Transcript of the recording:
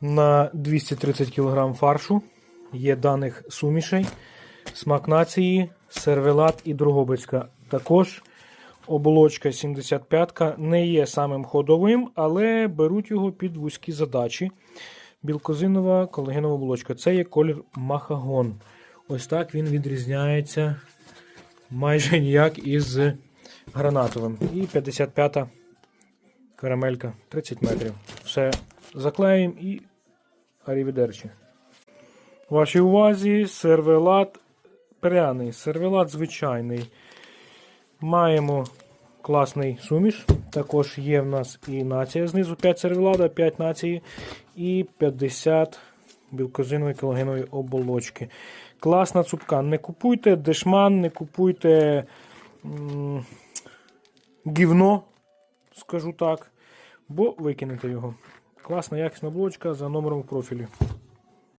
на 230 кг фаршу. Є даних сумішей, смак нації, сервелат і Дрогобицька. Також оболочка 75-ка не є самим ходовим, але беруть його під вузькі задачі. Білкозинова колагенова оболочка. Це є колір махагон. Ось так він відрізняється майже ніяк із гранатовим. І 55-та карамелька 30 метрів. Все заклеїмо і арівідерчі. Вашій увазі сервелат пряний, сервелат звичайний. Маємо класний суміш. Також є в нас і нація знизу 5 сервелада, 5 нації і 50 білкозинової колагенової оболочки. Класна цупка. Не купуйте дешман, не купуйте гівно, скажу так, бо викинете його. Класна якісна булочка за номером в профілі.